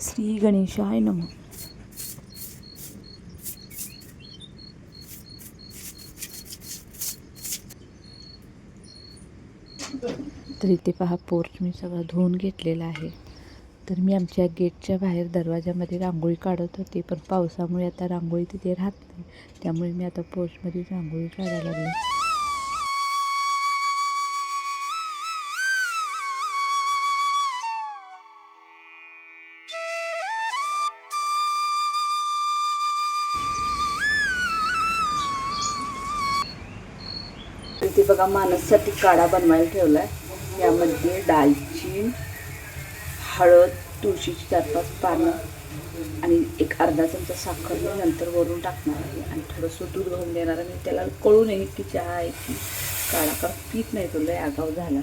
श्री गणेशाय नम. तर इथे पहा पोर्च मी सगळं धुवून घेतलेला आहे. तर मी आमच्या गेटच्या बाहेर दरवाजामध्ये रांगोळी काढत होते पण पावसामुळे आता रांगोळी तिथे राहत नाही. त्यामुळे मी आता पोर्चमध्ये रांगोळी काढायला लागले. इथे बघा मानससाठी काढा बनवायला ठेवला आहे यामध्ये दालचीन हळद तुळशीची चार पाच पानं आणि एक अर्धा चमचा साखर मी नंतर वरून टाकणार आहे. आणि थोडंसं दूध घालून देणार आणि त्याला कळू नये की चहा आहे की काढा कारण पीत नाही तो लय आगाव झाला.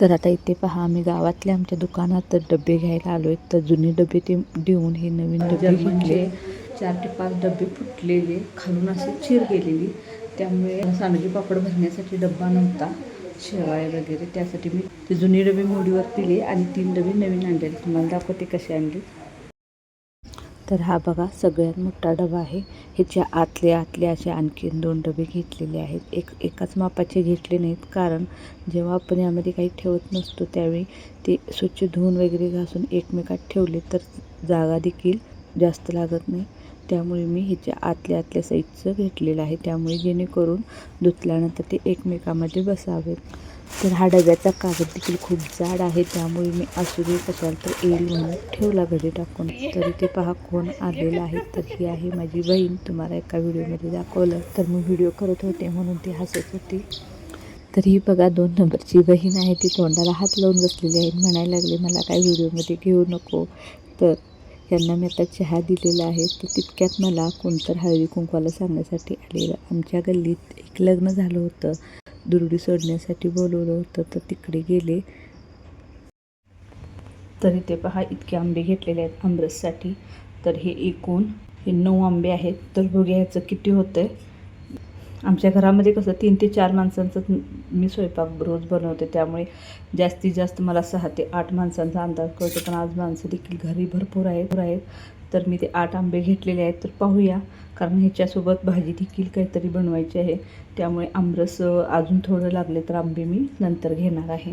तर आता इथे पहा आम्ही गावातल्या आमच्या दुकानात तर डबे घ्यायला आलो आहेत तर जुने डबे ते देऊन हे नवीन डबे घेतले. चार ते पाच डबे फुटलेले खालून असे चिर गेलेली. त्यामुळे सांडगी पापड भरण्यासाठी डब्बा नव्हता शेवाळे वगैरे. त्यासाठी मी ते जुनी डबे मोडीवर दिले आणि तीन डबे नवीन आणलेले तुम्हाला दाखवते कसे आणले. तर हा बघा सगळ्यात मोठा डबा आहे. ह्याच्या आतले आतले असे आणखीन दोन डबे घेतलेले आहेत. एक एकाच मापाचे घेतले नाहीत. कारण जेव्हा आपण यामध्ये काही ठेवत नसतो त्यावेळी ते स्वच्छ धुवून वगैरे घासून एकमेकात ठेवले तर जागा देखील जास्त लागत नाही. त्यामुळे मी ह्याच्या आतल्या आतल्या साईजचं घेतलेलं आहे. त्यामुळे जेणेकरून धुतल्यानंतर ते एकमेकामध्ये बसावेत. तर हा डब्याचा कागद देखील खूप जाड आहे. त्यामुळे मी असू दे कशाला तर येईल म्हणून ठेवला. घरी टाकून. तर इथे पहा कोण आलेला आहे. तर ही आहे माझी बहीण. तुम्हाला एका व्हिडिओमध्ये दाखवलं. तर मी व्हिडिओ करत होते म्हणून ती हसत होती. तर ही बघा दोन नंबरची बहीण आहे. ती तोंडाला हात लावून बसलेली आहे. म्हणायला लागले मला काय व्हिडिओमध्ये घेऊ नको. तर यांना मी आता चहा दिलेला आहे. तर तितक्यात मला कोणतर हळदी कुंकवाला सांगण्यासाठी आलेलं आमच्या गल्लीत एक लग्न झालं होतं. दुरुडी सोडण्यासाठी बोलवलं होतं. तर तिकडे गेले. तर इथे पहा इतके आंबे घेतलेले आहेत आमरससाठी. तर हे एकूण हे नऊ आंबे आहेत. तर बघूया ह्याचं किती होतं आहे आमच्या घरामध्ये कसं तीन ते चार माणसांचं मी स्वयंपाक रोज बनवते. त्यामुळे जास्तीत जास्त मला सहा ते आठ माणसांचा अंदाज कळतो. पण आज माणसं देखील घरी भरपूर आहेत. आहेत. तर मी ते आठ आंबे घेतलेले आहेत. तर पाहूया. कारण ह्याच्यासोबत भाजी देखील काहीतरी बनवायची आहे. त्यामुळे आमरस अजून थोडं लागले तर आंबे मी नंतर घेणार आहे.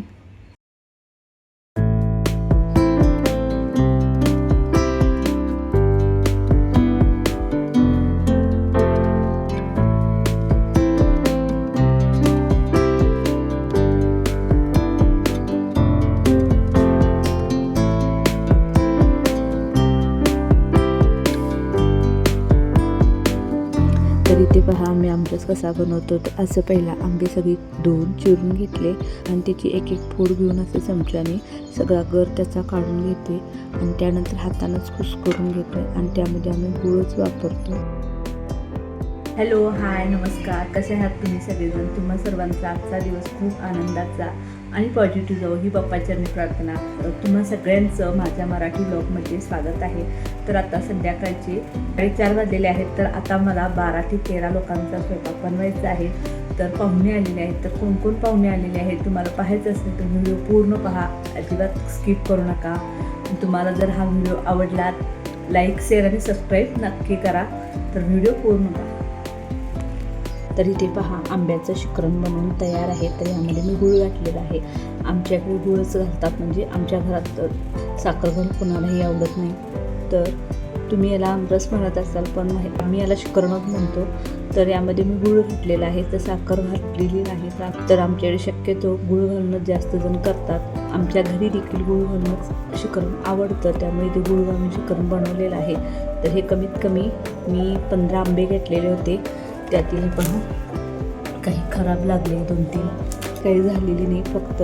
तर इथे पहा आम्ही आमरस कसा बनवतो? तर असं पहिला आंबे सगळी धुवून चिरून घेतले आणि त्याची एक एक फोड घेऊन असं चमच्याने सगळा गर त्याचा काढून घेते आणि त्यानंतर हातानंच कुस करून घेतो आणि त्यामध्ये आम्ही गुळच वापरतो. हॅलो हाय नमस्कार. कसे आहात तुम्ही सगळेजण? तुम्हा सर्वांचा आजचा दिवस खूप आनंदाचा आणि पॉझिटिव्ह जाऊ ही बाप्पाचरणी प्रार्थना तुम्हा सगळ्यांचं माझ्या मराठी ब्लॉगमध्ये स्वागत आहे. तर आता संध्याकाळचे साडेचार वाजलेले आहेत तर आता मला बारा ते तेरा लोकांचा स्वयंपाक बनवायचा आहे. तर पाहुणे आलेले आहेत तर कोण कोण पाहुणे आलेले आहेत तुम्हाला पाहायचं असेल तर व्हिडिओ पूर्ण पहा अजिबात स्किप करू नका. तुम्हाला जर हा व्हिडिओ आवडला लाईक शेअर आणि सबस्क्राईब नक्की करा. तर व्हिडिओ पूर्ण पहा. तर इथे पहा आंब्याचं शिकरण बनवून तयार आहे तर यामध्ये मी गुळ घातलेला आहे. आमच्याकडे गुळच घालतात म्हणजे आमच्या घरात साखर घर कोणालाही आवडत नाही. तर तुम्ही याला आमरस म्हणत असाल पण माहि- आम्ही याला शिकरणच म्हणतो. तर यामध्ये मी गुळ घातलेला आहे तर साखर घातलेली नाही तर आमच्याकडे शक्यतो गुळ घालणं जास्त जण करतात. आमच्या घरी देखील गुळ घालणं शिकरण आवडतं त्यामुळे ते गुळ घालून शिकरण बनवलेलं आहे. तर हे कमीत कमी मी पंधरा आंबे घेतलेले होते. त्यातील पण काही खराब लागले दोन तीन. काही झालेली नाही फक्त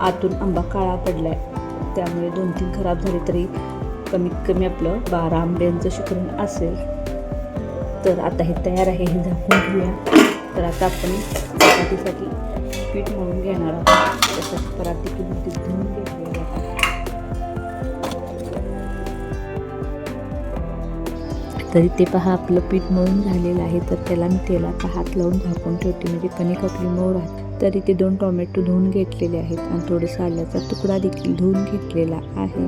आतून आंबा काळा पडला आहे त्यामुळे दोन तीन खराब झाले तरी कमीत कमी आपलं बारा आंब्यांचं शिकरण असेल. तर आता हे तयार आहे हे झाकून घेऊया. तर आता आपण चपातीसाठी पीठ मळून घेणार आहोत. तसंच पराती किंमतीत घेऊन धुवून तरी ते पहा आपलं पीठ मळून झालेलं आहे तर त्याला मी तेलाचा हात लावून झाकून ठेवते. म्हणजे कणिक आपली मऊ राहते. तर इथे दोन टोमॅटो धुवून घेतलेले आहेत आणि थोडंसं आल्याचा तुकडा देखील धुवून घेतलेला आहे.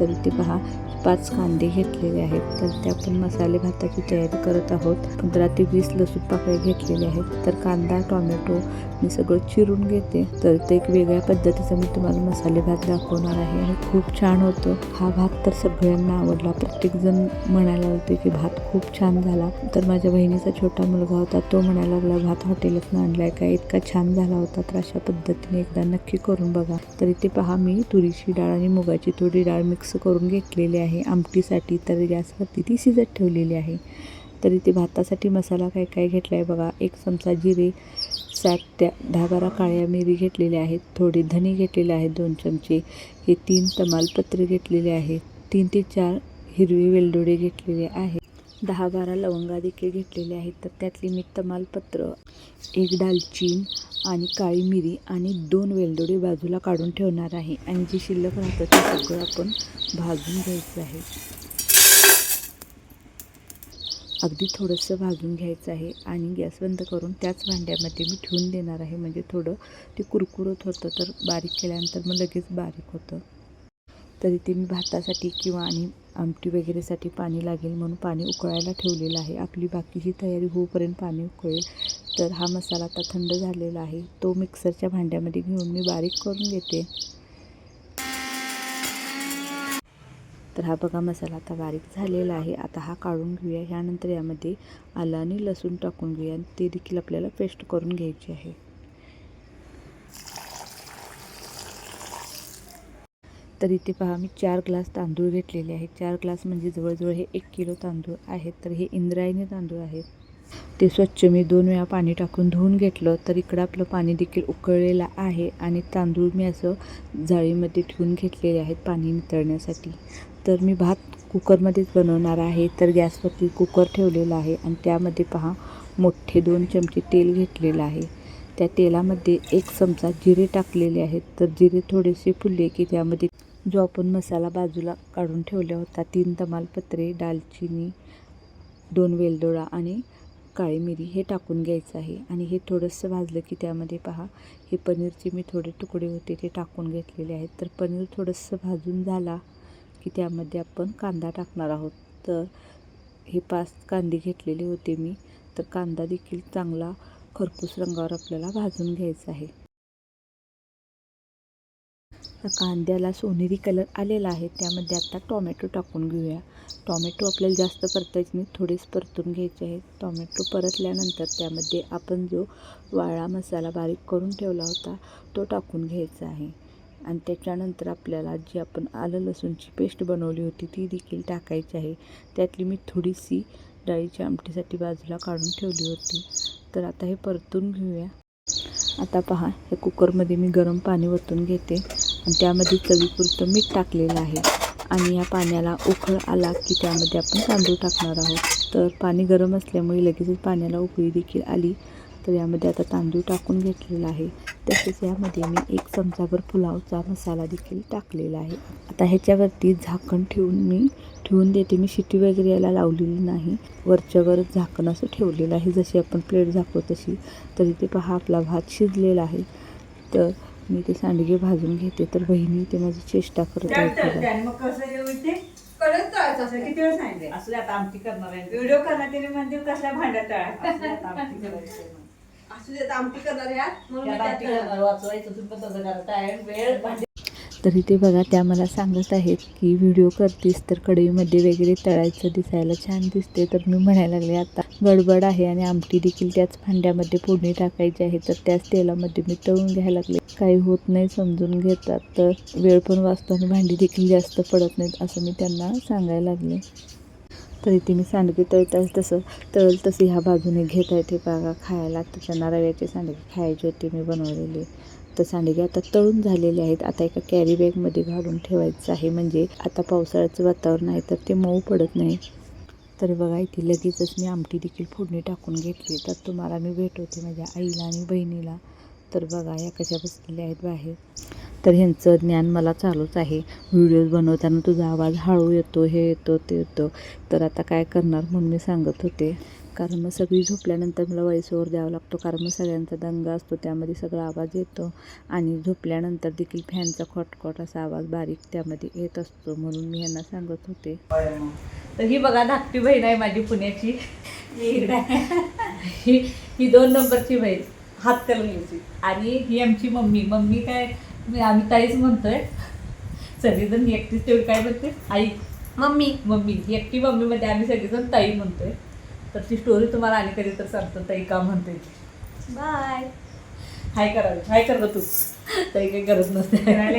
तर इथे पहा पाच कांदे घेतलेले आहेत. तर ते आपण मसाले भाताची तयारी करत आहोत. पंधरा ते वीस लसूण पाकळ्या घेतलेले आहेत तर कांदा टोमॅटो मी सगळं चिरून घेते. तर ते एक वेगळ्या पद्धतीचा मी तुम्हाला मसाले भात दाखवणार आहे आणि खूप छान होतो. हा भात तर सगळ्यांना आवडला. प्रत्येकजण म्हणायला होते की भात खूप छान झाला. तर माझ्या बहिणीचा छोटा मुलगा होता तो म्हणायला लागला भात हॉटेलातून आणलाय का? इतका छान झाला होता. तर अशा पद्धतीने एकदा नक्की करून बघा. तर इथे पहा मी तुरीची डाळ आणि मुगाची थोडी डाळ मिक्स करून घेतलेली आहे. आमटीसाठी तर गॅसवरती ती शिजत ठेवलेली आहे. तर इथे भातासाठी मसाला काय काय घेतला आहे बघा. एक चमचा जिरे सात त्या दहा बारा काळ्या मिरी घेतलेल्या आहेत. थोडे धने घेतलेले आहेत दोन चमचे. हे तीन तमालपत्र घेतलेले आहेत. तीन ते चार हिरवी वेलदोडे घेतलेले आहेत. दहा बारा लवंगा देखील घेतलेले आहेत. तर त्यातली मी तमालपत्र एक दालचीन आणि काळी मिरी आणि दोन वेलदोडे बाजूला काढून ठेवणार आहे. आणि जे शिल्लक राहतं ते सगळं आपण भाजून घ्यायचं आहे. अगदी थोडंसं भाजून घ्यायचं आहे आणि गॅस बंद करून त्याच भांड्यामध्ये मी ठेवून देणार आहे. म्हणजे थोडं ते कुरकुरत होतं तर बारीक केल्यानंतर मग लगेच बारीक होतं. तर इथे मी भातासाठी किंवा आणि आमटी वगैरेसाठी पाणी लागेल म्हणून पाणी उकळायला ठेवलेलं आहे. आपली बाकीची तयारी होऊपर्यंत पाणी उकळेल. तर हा मसाला आता थंड झालेला आहे. तो मिक्सरच्या भांड्यामध्ये घेऊन मी बारीक करून घेते. तर हा बघा मसाला आता बारीक झालेला आहे. आता हा काढून घेऊया. ह्यानंतर यामध्ये आलं आणि लसूण टाकून घेऊया. ते देखील आपल्याला पेस्ट करून घ्यायची आहे. तर इथे पहा मी चार ग्लास तांदूळ घेतलेले आहेत. चार ग्लास म्हणजे जवळजवळ हे एक किलो तांदूळ आहेत. तर हे इंद्रायणी तांदूळ आहेत. ते स्वच्छ मी दोन वेळा पाणी टाकून धुवून घेतलं तर इकडं आपलं पाणी देखील उकळलेलं आहे आणि तांदूळ मी असं जाळीमध्ये ठेवून घेतलेले आहेत पाणी नितळण्यासाठी. तर मी भात कुकरमध्येच बनवणार आहे तर गॅसवरती कुकर ठेवलेला आहे आणि त्यामध्ये पहा मोठे दोन चमचे तेल घेतलेलं आहे. त्या तेलामध्ये एक चमचा जिरे टाकलेले आहेत. तर जिरे थोडेसे फुलले की त्यामध्ये जो आपण मसाला बाजूला काढून ठेवला होता तीन तमालपत्रे दालचिनी दोन वेलदोडा आणि काळी मिरी हे टाकून घ्यायचं आहे. आणि हे थोडंसं भाजलं की त्यामध्ये पहा हे पनीरचे मी थोडे तुकडे होते ते टाकून घेतलेले आहेत. तर पनीर थोडंसं भाजून झाला की त्यामध्ये आपण कांदा टाकणार आहोत. तर हे पाच कांदे घेतलेले होते मी. तर कांदा देखील चांगला खरपूस रंगावर आपल्याला भाजून घ्यायचा आहे. कांद्याला सोनेरी कलर आलेला आहे. त्यामध्ये आता टॉमॅटो टाकून घेऊया. टॉमॅटो आपल्याला जास्त परतायचे नाही थोडेच परतून घ्यायचे आहेत. टॉमॅटो परतल्यानंतर त्यामध्ये आपण जो वाळा मसाला बारीक करून ठेवला होता तो टाकून घ्यायचा आहे. आणि त्याच्यानंतर आपल्याला जी आपण आलं लसूणची पेस्ट बनवली होती ती देखील टाकायची आहे. त्यातली मी थोडीशी डाळीच्या आमटीसाठी बाजूला काढून ठेवली होती. तर आता हे परतून घेऊया. आता पहा हे कुकरमध्ये मी गरम पाणी ओतून घेते. आणि त्यामध्ये चवीपुरतं मीठ टाकलेलं आहे. आणि या पाण्याला उखळ आला की त्यामध्ये आपण तांदूळ टाकणार आहोत. तर पाणी गरम असल्यामुळे लगेचच पाण्याला उकळी देखील आली. तर यामध्ये आता तांदूळ टाकून घेतलेला आहे. तसेच यामध्ये मी एक चमचाभर पुलावचा मसाला देखील टाकलेला आहे. आता ह्याच्यावरती झाकण ठेवून मी ठेवून देते. मी शिटी वगैरे याला लावलेली नाही. वरच्यावर झाकण असं ठेवलेलं आहे. जशी आपण प्लेट झाकतो तशी. तर इथे पहा आपला भात शिजलेला आहे. तर मी ते सांडगे भाजून घेते तर बहिणी ते माझी चेष्टा करत आहेत बघा. मग कसं जेवण ते? कडक तळायचं असं किती वेळ सांगितले? आता आमटी करणार आहे. व्हिडिओ करणार त्याने मंदिर कसल्या भांड्यात तळा असं आमटी आहे. देत करणार यात म्हणून वाचवायचं तुम्ही तसं वेळ भांडी तर इथे बघा त्या मला सांगत आहेत की व्हिडिओ करतीस तर कढईमध्ये वगैरे तळायचं दिसायला छान दिसते तर मी म्हणायला लागले आता गडबड आहे आणि आमटी देखील त्याच भांड्यामध्ये फोडणी टाकायची आहे तर त्याच तेलामध्ये मी तळून घ्यायला लागले. काही होत नाही समजून घेतात. तर वेळ पण वाचतो आणि भांडी देखील जास्त पडत नाहीत असं मी त्यांना सांगायला लागले. तर इथे मी सांडगे तळताच तसं तळल तसं ह्या बाजूने घेत आहे ते बघा खायला. तर त्यांना रव्याचे सांडगे खायचे होते मी बनवलेले. तर सांडगे आता तळून झालेले आहेत. आता एका कॅरी बॅगमध्ये घालून ठेवायचं आहे. म्हणजे आता पावसाळ्याचं वातावरण आहे तर ते मऊ पडत नाही. तर बघा इथे लगेचच मी आमटी देखील फोडणी टाकून घेतली. तर तुम्हाला मी भेटवते माझ्या आईला आणि बहिणीला. तर बघा या कशा बसलेल्या आहेत बाहेर. तर ह्यांचं ज्ञान मला चालूच आहे. व्हिडिओज बनवताना तुझा आवाज हळू येतो हे येतो ते येतो. तर आता काय करणार म्हणून मी सांगत होते. कारण मग सगळी झोपल्यानंतर मला वॉइसओवर द्यावा लागतो. कारण मग सगळ्यांचा दंगा असतो त्यामध्ये सगळा आवाज येतो. आणि झोपल्यानंतर देखील फॅनचा खॉटखॉट असा आवाज बारीक त्यामध्ये येत असतो म्हणून मी यांना सांगत होते. तर ही बघा धाकटी बहीण आहे माझी पुण्याची. ही. ही ही दोन नंबरची बहीण. हातकलंगलीची आणि ही आमची मम्मी. मम्मी काय मी आम्ही ताईच म्हणतोय. सगळीजण ही एकटीच. तेवढी काय म्हणते आई. मम्मी. मम्मी. ही एकटी मम्मीमध्ये आम्ही सगळेजण ताई म्हणतोय. तर ती स्टोरी तुम्हाला आणि कधी तर सांगतो ताई का म्हणते? ती. बाय. हाय करावी हाय कर तू. ताई काही गरज नसते. करायला.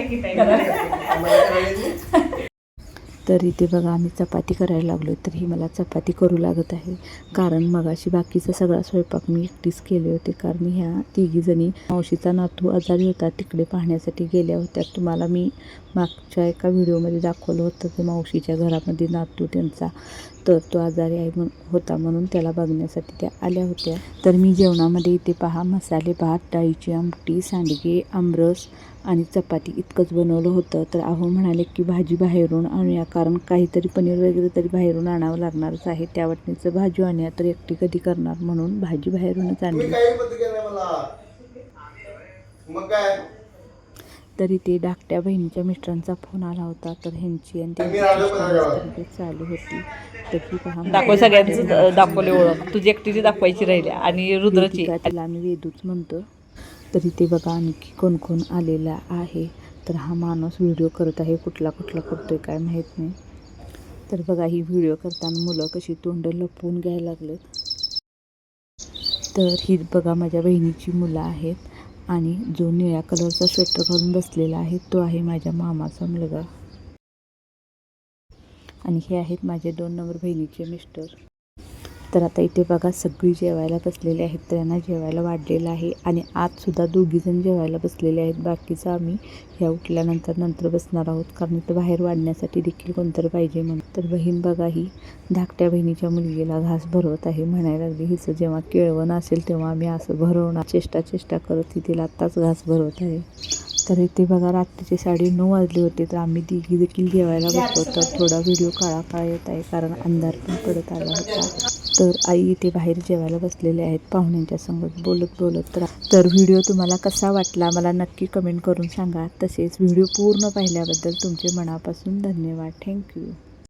तर इथे बघा आम्ही चपाती करायला लागलो तर ही मला चपाती करू लागत आहे. कारण मगाशी बाकीचा सगळा स्वयंपाक मी एकटीच केले होते कारण ह्या तिघीजणी मावशीचा नातू आजारी होता तिकडे पाहण्यासाठी गेल्या होत्या. तुम्हाला मी मागच्या एका व्हिडिओमध्ये दाखवलं होतं की मावशीच्या घरामध्ये नातू त्यांचा तर तो आजारी आहे म्हणून होता म्हणून त्याला बघण्यासाठी त्या आल्या होत्या. तर मी जेवणामध्ये इथे पहा मसाले भात डाळीची आमटी सांडगे आमरस आणि चपाती इतकंच बनवलं होतं. तर अहो म्हणाले की भाजी बाहेरून आणूया कारण काहीतरी पनीर वगैरे तरी बाहेरून आणावं लागणारच आहे. त्या वाटणीचं भाजी आणूया तर एकटी कधी करणार? म्हणून भाजी बाहेरूनच आणली. मग काय? तरी ते धाकट्या बहिणीच्या मिस्टरांचा फोन आला होता तर ह्यांची आणि त्यांची चालू होती. तर पहा दाखव सगळ्यांचं दाखवले ओळख. तुझी एकटीची दाखवायची राहिली आणि रुद्रची. तिला आम्ही वेदूच म्हणतो. तरी ते बघा आणखी कोण कोण आलेला आहे. तर हा माणूस व्हिडिओ करत आहे कुठला कुठला करतोय काय माहीत नाही. तर बघा ही व्हिडिओ करताना मुलं कशी तोंड लपवून घ्यायला लागलेत. तर ही बघा माझ्या बहिणीची मुलं आहेत. आणि जो निळ्या कलरचा स्वेटर घालून बसलेला आहे तो आहे माझ्या मामाचा मुलगा. आणि हे आहेत माझे दोन नंबर बहिणीचे मिस्टर. तर आता इथे बघा सगळी जेवायला बसलेली आहेत त्यांना जेवायला वाढलेलं आहे आणि आजसुद्धा दोघीजण जेवायला बसलेले आहेत. बाकीचं आम्ही ह्या उठल्यानंतर नंतर बसणार आहोत कारण इथं बाहेर वाढण्यासाठी देखील कोणतरी पाहिजे म्हणून. तर बहीण बघा ही धाकट्या बहिणीच्या मुलगीला घास भरवत आहे म्हणायला लागली. हिचं जेव्हा केळवण असेल तेव्हा आम्ही असं भरवणार. चेष्टा चेष्टा करत ती तिला आत्ताच घास भरवत आहे. तर इथे बघा रात्रीचे साडे नऊ वाजले होते तर आम्ही तिघी देखील जेवायला बसलो. तर थोडा व्हिडिओ काळा काळा येत आहे कारण अंधार पण पडत आला होता. तर आई इथे बाहेर जेवायला बसलेले आहेत पाहुण्यांच्या संगत बोलत बोलत. तर तर व्हिडिओ तुम्हाला कसा वाटला मला नक्की कमेंट करून सांगा. तसेच व्हिडिओ पूर्ण पाहिल्याबद्दल तुमचे मनापासून धन्यवाद. थँक्यू